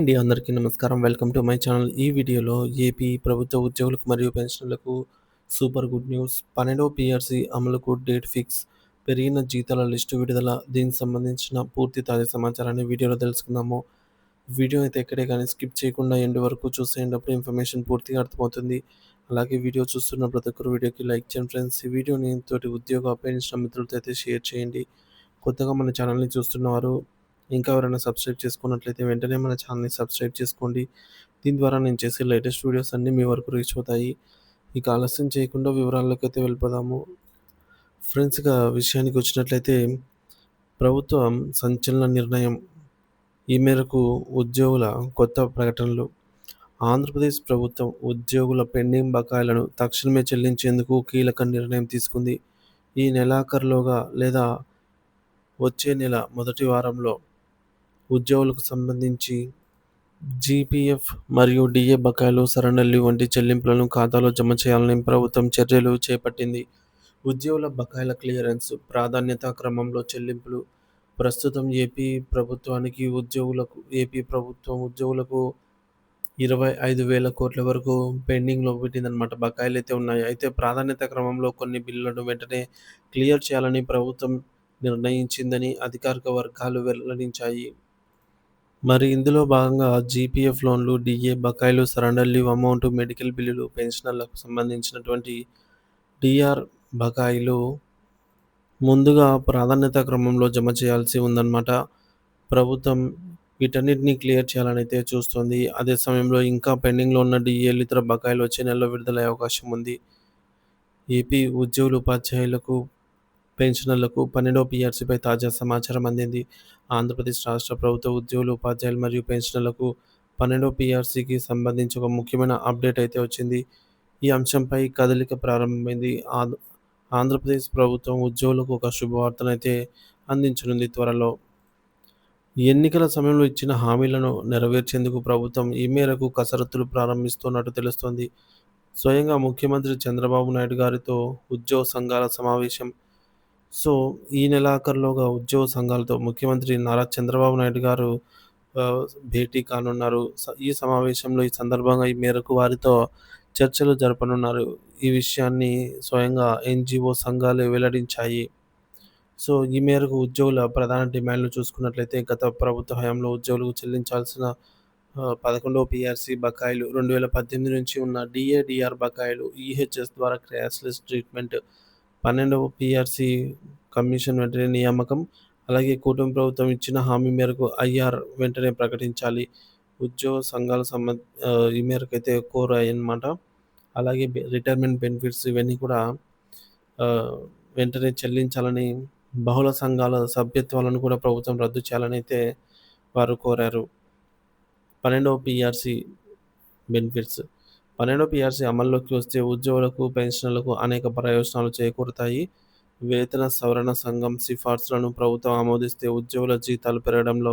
అండి అందరికీ నమస్కారం. Welcome to my channel. ఈ వీడియోలో ఏపీ ప్రభుత్వ ఉద్యోగులకు మరియు పెన్షన్లకు సూపర్ గుడ్ న్యూస్. పన్నెండవ పిఆర్సీ అమలుకు డేట్ ఫిక్స్. పెరిగిన జీతాల లిస్టు విడుదల. దీనికి సంబంధించిన పూర్తి తాజా సమాచారాన్ని వీడియోలో తెలుసుకుందాము. వీడియో అయితే ఎక్కడే కానీ స్కిప్ చేయకుండా ఎండ్ వరకు చూసేటప్పుడు ఇన్ఫర్మేషన్ పూర్తిగా అర్థమవుతుంది. అలాగే వీడియో చూస్తున్న ప్రతి ఒక్కరు వీడియోకి లైక్ చేయండి ఫ్రెండ్స్. ఈ వీడియోని తోటి ఉద్యోగ అప్లయించిన మిత్రులతో అయితే షేర్ చేయండి. కొత్తగా మన ఛానల్ని చూస్తున్నవారు ఇంకా ఎవరైనా సబ్స్క్రైబ్ చేసుకున్నట్లయితే వెంటనే మన ఛానల్ని సబ్స్క్రైబ్ చేసుకోండి. దీని ద్వారా నేను చేసే లేటెస్ట్ వీడియోస్ అన్నీ మీ వరకు రీచ్ అవుతాయి. ఇక ఆలస్యం చేయకుండా వివరాల్లోకి అయితే వెళ్ళిపోదాము. ఫ్రెండ్స్ ఇక విషయానికి వచ్చినట్లయితే ప్రభుత్వం సంచలన నిర్ణయం ఈ మేరకు ఉద్యోగుల కొత్త ప్రకటనలు. ఆంధ్రప్రదేశ్ ప్రభుత్వం ఉద్యోగుల పెండింగ్ బకాయిలను తక్షణమే చెల్లించేందుకు కీలక నిర్ణయం తీసుకుంది. ఈ నెలాఖరులోగా లేదా వచ్చే నెల మొదటి వారంలో ఉద్యోగులకు సంబంధించి జీపీఎఫ్ మరియు డిఏ బకాయిలు సరెండర్లు వంటి చెల్లింపులను ఖాతాలో జమ చేయాలని ప్రభుత్వం చర్యలు చేపట్టింది. ఉద్యోగుల బకాయిల క్లియరెన్స్ ప్రాధాన్యత క్రమంలో చెల్లింపులు. ప్రస్తుతం ఏపీ ప్రభుత్వానికి ఉద్యోగులకు ఏపీ ప్రభుత్వం ఉద్యోగులకు ఇరవై ఐదు వేల కోట్ల వరకు పెండింగ్లో పెట్టిందనమాట బకాయిలు అయితే ఉన్నాయి. అయితే ప్రాధాన్యత క్రమంలో కొన్ని బిల్లులను వెంటనే క్లియర్ చేయాలని ప్రభుత్వం నిర్ణయించిందని అధికారిక వర్గాలు వెల్లడించాయి. మరి ఇందులో భాగంగా జీపీఎఫ్ లోన్లు డిఏ బకాయిలు సరెండర్ లీవ్ అమౌంట్ మెడికల్ బిల్లులు పెన్షనర్లకు సంబంధించినటువంటి డిఆర్ బకాయిలు ముందుగా ప్రాధాన్యత క్రమంలో జమ చేయాల్సి ఉందన్నమాట. ప్రభుత్వం వీటన్నిటిని క్లియర్ చేయాలని అయితే చూస్తుంది. అదే సమయంలో ఇంకా పెండింగ్లో ఉన్న డిఏలు ఇతర బకాయిలు వచ్చే నెలలో విడుదలయ్యే అవకాశం ఉంది. ఏపీ ఉద్యోగులు ఉపాధ్యాయులకు పెన్షనర్లకు పన్నెండవ పిఆర్సీపై తాజా సమాచారం అందింది. ఆంధ్రప్రదేశ్ రాష్ట్ర ప్రభుత్వ ఉద్యోగులు ఉపాధ్యాయులు మరియు పెన్షనర్లకు పన్నెండవ పిఆర్సీకి సంబంధించి ఒక ముఖ్యమైన అప్డేట్ అయితే వచ్చింది. ఈ అంశంపై కదలిక ప్రారంభమైంది. ఆంధ్రప్రదేశ్ ప్రభుత్వం ఉద్యోగులకు ఒక శుభవార్తనైతే అందించనుంది త్వరలో. ఎన్నికల సమయంలో ఇచ్చిన హామీలను నెరవేర్చేందుకు ప్రభుత్వం ఈ మేరకు కసరత్తులు ప్రారంభిస్తున్నట్టు తెలుస్తోంది. స్వయంగా ముఖ్యమంత్రి చంద్రబాబు నాయుడు గారితో ఉద్యోగ సంఘాల సమావేశం సో ఈ నెలాఖరులోగా ఉద్యోగ సంఘాలతో ముఖ్యమంత్రి నారా చంద్రబాబు నాయుడు గారు భేటీ కానున్నారు. ఈ సమావేశంలో ఈ సందర్భంగా ఈ మేరకు వారితో చర్చలు జరపనున్నారు. ఈ విషయాన్ని స్వయంగా ఎన్జిఓ సంఘాలు వెల్లడించాయి. సో ఈ మేరకు ఉద్యోగుల ప్రధాన డిమాండ్లు చూసుకున్నట్లయితే గత ప్రభుత్వ హయాంలో ఉద్యోగులకు చెల్లించాల్సిన పదకొండవ పిఆర్సీ బకాయిలు రెండు వేల పద్దెనిమిది నుంచి ఉన్న డిఏడిఆర్ బకాయిలు ఈహెచ్ఎస్ ద్వారా క్రాష్లెస్ ట్రీట్మెంట్ పన్నెండవ పిఆర్సి కమిషన్ వెంటనే నియామకం అలాగే కూటమి ప్రభుత్వం ఇచ్చిన హామీ మేరకు ఐఆర్ వెంటనే ప్రకటించాలి. ఉద్యోగ సంఘాల సంబంధ ఈ మేరకు అయితే కోరాయి అన్నమాట అలాగే రిటైర్మెంట్ బెనిఫిట్స్ ఇవన్నీ కూడా వెంటనే చెల్లించాలని బహుళ సంఘాల సభ్యత్వాలను కూడా ప్రభుత్వం రద్దు చేయాలని అయితే వారు కోరారు. పన్నెండవ పిఆర్సి బెనిఫిట్స్ పన్నెండు పిఆర్సీ అమల్లోకి వస్తే ఉద్యోగులకు పెన్షన్లకు అనేక ప్రయోజనాలు చేకూరుతాయి. వేతన సవరణ సంఘం సిఫార్సులను ప్రభుత్వం ఆమోదిస్తే ఉద్యోగుల జీతాలు పెరగడంలో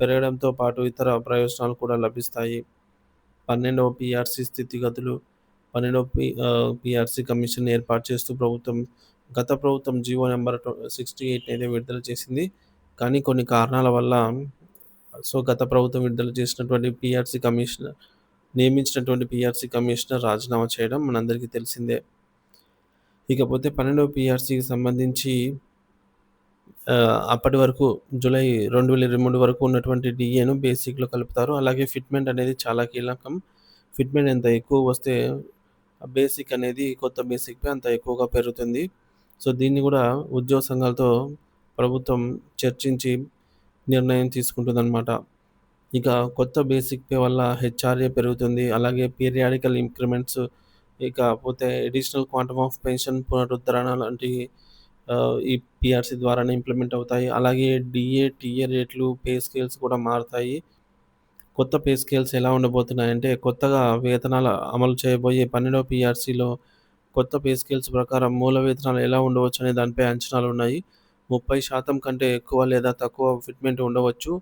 పెరగడంతో పాటు ఇతర ప్రయోజనాలు కూడా లభిస్తాయి. పన్నెండవ పిఆర్సీ స్థితిగతులు పన్నెండవ పి పిఆర్సి కమిషన్ ఏర్పాటు చేస్తూ ప్రభుత్వం గత ప్రభుత్వం జీవో నెంబర్ సిక్స్టీ ఎయిట్ అయితే విడుదల చేసింది. కానీ కొన్ని కారణాల వల్ల సో గత ప్రభుత్వం విడుదల చేసినటువంటి పిఆర్సీ కమిషనర్ నియమించినటువంటి పిఆర్సీ కమిషనర్ రాజీనామా చేయడం మనందరికీ తెలిసిందే. ఇకపోతే పన్నెండవ పిఆర్సీకి సంబంధించి అప్పటి వరకు జూలై రెండు వేల ఇరవై మూడు వరకు ఉన్నటువంటి డిఏను బేసిక్లో కలుపుతారు. అలాగే ఫిట్మెంట్ అనేది చాలా కీలకం. ఫిట్మెంట్ ఎంత ఎక్కువ వస్తే బేసిక్ అనేది కొత్త బేసిక్పై అంత ఎక్కువగా పెరుగుతుంది. సో దీన్ని కూడా ఉద్యోగ సంఘాలతో ప్రభుత్వం చర్చించి నిర్ణయం తీసుకుంటుందన్నమాట. ఇక కొత్త బేసిక్ పే వల్ల హెచ్ఆర్ఏ పెరుగుతుంది. అలాగే పీరియాడికల్ ఇంక్రిమెంట్స్ ఇకపోతే additional additional quantum of pension పునరుద్ధరణ లాంటివి ఈ పిఆర్సీ ద్వారానే ఇంప్లిమెంట్ అవుతాయి. అలాగే డిఏ టీఏ రేట్లు పే స్కేల్స్ కూడా మారుతాయి. కొత్త పే స్కేల్స్ ఎలా ఉండబోతున్నాయంటే కొత్తగా వేతనాలు అమలు చేయబోయే పన్నెండవ పిఆర్సీలో కొత్త పే స్కేల్స్ ప్రకారం మూల వేతనాలు ఎలా ఉండవచ్చు అనే దానిపై అంచనాలు ఉన్నాయి. ముప్పై శాతం కంటే ఎక్కువ లేదా తక్కువ ఫిట్మెంట్ ఉండవచ్చు.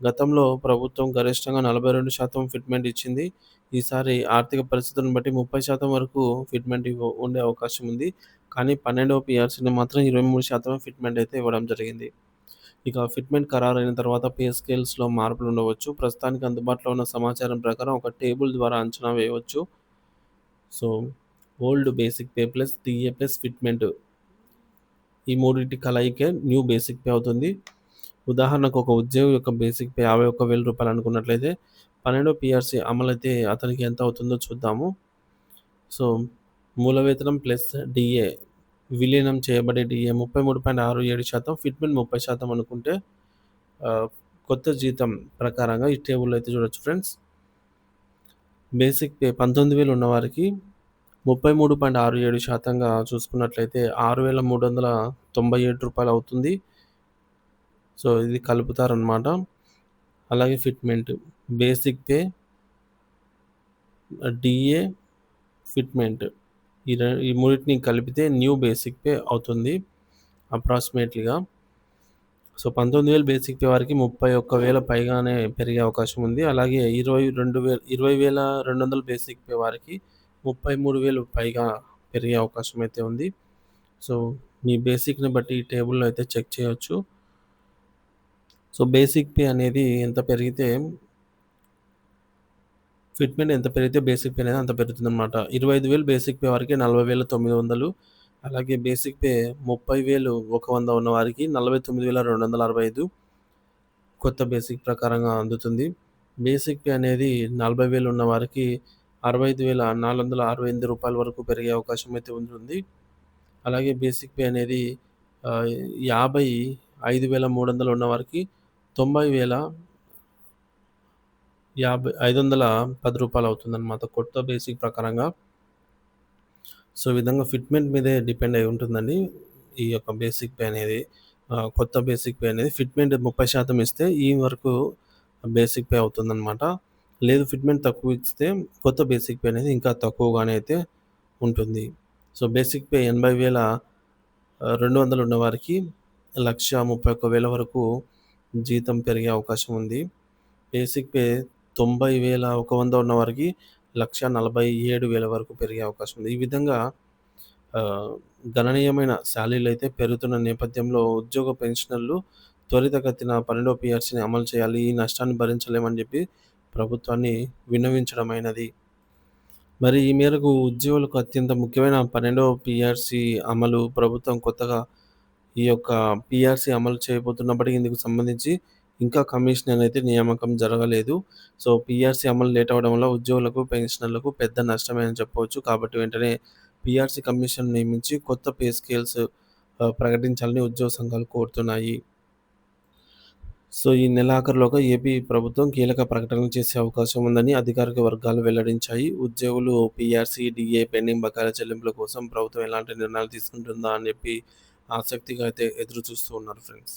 గతంలో ప్రభుత్వం గరిష్టంగా నలభై రెండు శాతం ఫిట్మెంట్ ఇచ్చింది ఈసారి ఆర్థిక పరిస్థితులను బట్టి ముప్పై శాతం వరకు ఫిట్మెంట్ ఇవ్వ ఉండే అవకాశం ఉంది కానీ పన్నెండవ పిఆర్సీని మాత్రం ఇరవై మూడు శాతం ఫిట్మెంట్ అయితే ఇవ్వడం జరిగింది ఇక ఫిట్మెంట్ ఖరారైన తర్వాత పే స్కేల్స్‌లో మార్పులు ఉండవచ్చు. ప్రస్తుతానికి అందుబాటులో ఉన్న సమాచారం ప్రకారం ఒక టేబుల్ ద్వారా అంచనా వేయవచ్చు. So, old basic pay plus DA plus fitment ఈ మూడింటి కలయికే న్యూ బేసిక్ పే అవుతుంది. ఉదాహరణకు ఒక ఉద్యోగి యొక్క బేసిక్ పే యాభై ఒక్క వేల రూపాయలు అనుకున్నట్లయితే పన్నెండు పిఆర్సి అమలైతే అతనికి ఎంత అవుతుందో చూద్దాము. సో మూలవేతనం ప్లస్ డిఏ విలీనం చేయబడే డిఏ ముప్పై మూడు పాయింట్ ఆరు ఏడు శాతం ఫిట్మెంట్ ముప్పై శాతం అనుకుంటే కొత్త జీతం ప్రకారంగా ఈ టేబుల్ అయితే చూడొచ్చు ఫ్రెండ్స్ బేసిక్ పే పంతొమ్మిది వేలు ఉన్నవారికి ముప్పై మూడు పాయింట్ ఆరు ఏడు శాతంగా చూసుకున్నట్లయితే ఆరు వేల మూడు వందల తొంభై ఏడు రూపాయలు అవుతుంది. సో, ఇది కలుపుతారనమాట. అలాగే fitment basic pay DA, fitment ఈ ఈ మూడిటిని కలిపితే న్యూ బేసిక్ పే అవుతుంది అప్రాక్సిమేట్‌లీగా. సో, 19,000 బేసిక్ పే వారికి 31,000 పైగానే పెరిగే అవకాశం ఉంది. అలాగే 22,000 20,200 బేసిక్ పే వారికి 33,000 పైగా పెరిగే అవకాశం అయితే ఉంది. సో, మీ బేసిక్‌ని బట్టి ఈ టేబుల్‌లో అయితే చెక్ చేయొచ్చు. సో బేసిక్ పే అనేది ఎంత పెరిగితే ఫిట్మెంట్ ఎంత పెరిగితే బేసిక్ పే అనేది అంత పెరుగుతుంది అనమాట ఇరవై ఐదు వేలు బేసిక్ పే వారికి నలభై వేల తొమ్మిది వందలు. అలాగే బేసిక్ పే ముప్పై వేలు ఒక వంద ఉన్న వారికి నలభై తొమ్మిది వేల రెండు వందల అరవై ఐదు. కొత్త బేసిక్ ప్రకారంగా అందుతుంది. బేసిక్ పే అనేది నలభై వేలు ఉన్న వారికి అరవై ఐదు వేల నాలుగు వందల అరవై ఎనిమిది రూపాయల వరకు పెరిగే అవకాశం అయితే ఉంటుంది. అలాగే బేసిక్ పే అనేది యాభై ఐదు వేల మూడు వందలు ఉన్న వారికి తొంభై వేల యాభై ఐదు వందల పది రూపాయలు అవుతుందన్నమాట కొత్త బేసిక్ ప్రకారంగా. సో, ఈ విధంగా ఫిట్మెంట్ మీదే డిపెండ్ అయి ఉంటుందండి. ఈ యొక్క బేసిక్ పే అనేది. కొత్త బేసిక్ పే అనేది ఫిట్మెంట్ 30% ఇస్తే ఈ వరకు బేసిక్ పే అవుతుందన్నమాట లేదు ఫిట్మెంట్ తక్కువ ఇస్తే కొత్త బేసిక్ పే అనేది ఇంకా తక్కువగానే అయితే ఉంటుంది. సో, బేసిక్ పే 80,200 ఉన్న వారికి 1,31,000 వరకు జీతం పెరిగే అవకాశం ఉంది. బేసిక్ పే 90,100 ఉన్న వారికి 1,47,000 వరకు పెరిగే అవకాశం ఉంది. ఈ విధంగా గణనీయమైన గణనీయమైన అయితే పెరుగుతున్న నేపథ్యంలో ఉద్యోగ పెన్షనర్లు త్వరితగతిన 12 పీఆర్సీని అమలు చేయాలి. ఈ నష్టాన్ని భరించలేమని చెప్పి ప్రభుత్వాన్ని విన్నవించడమైనది. మరి ఈ మేరకు ఉద్యోగులకు అత్యంత ముఖ్యమైన 12వ పీఆర్సీ అమలు ప్రభుత్వం కొత్తగా ఈ యొక్క పీఆర్సీ అమలు చేయబోతున్నప్పటికీ ఇందుకు సంబంధించి ఇంకా కమిషన్ అయితే నియామకం జరగలేదు. సో, పీఆర్సీ అమలు లేట్ అవ్వడం వల్ల ఉద్యోగులకు, పెన్షనర్లకు పెద్ద నష్టమే అని చెప్పవచ్చు. కాబట్టి వెంటనే పీఆర్సీ కమిషన్ నియమించి కొత్త పే స్కేల్స్ ప్రకటించాలని ఉద్యోగ సంఘాలు కోరుతున్నాయి. సో, ఈ నెలాఖరులోగా ఏపీ ప్రభుత్వం కీలక ప్రకటనలు చేసే అవకాశం ఉందని అధికారిక వర్గాలు వెల్లడించాయి. ఉద్యోగులు పీఆర్సీ, డిఏ పెండింగ్ బకాయిల చెల్లింపుల కోసం ప్రభుత్వం ఎలాంటి నిర్ణయాలు తీసుకుంటుందా అని చెప్పి ఆసక్తిగా అయితే ఎదురు చూస్తూ ఉన్నారు ఫ్రెండ్స్.